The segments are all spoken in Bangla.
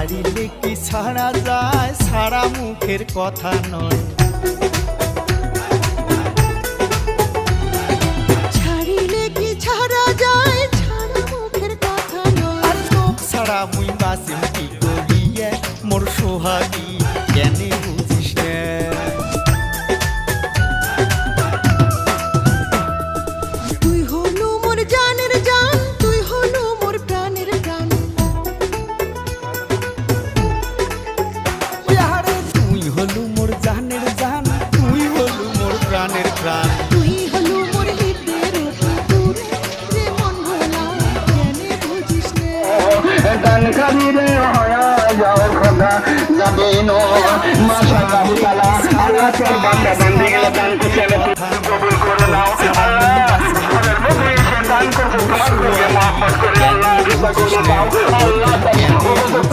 ছাড়া যায় ছাড়া মুখের কথা নয়। ছাড়িলে কি ছাড়া যায় ছাড়া মুখের কথা নয়। আর লোক ছাড়া মুই বাসিম কি করিয়ে মোর সোহাগী জানের জান তুই হলু মোর প্রাণের প্রাণ তুই হলু মোর হৃদয়ের রে মন ভোলা কেনে বুঝিস নে? দান হয়া যাও খোদা নবীনো মাশাআল্লাহ তাআলা আল্লাহ তোর বান্দা দান কবুল করে নাও আল্লাহ। আমাদের মুখে এসে দান করছে তোমার থেকে মহব্বত করে আল্লাহ রিজা করে দাও আল্লাহ। উপযুক্ত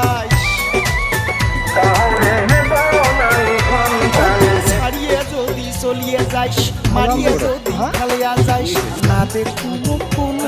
যাইস মারিয়ে যদি খেলিয়া যাইস না দেখুন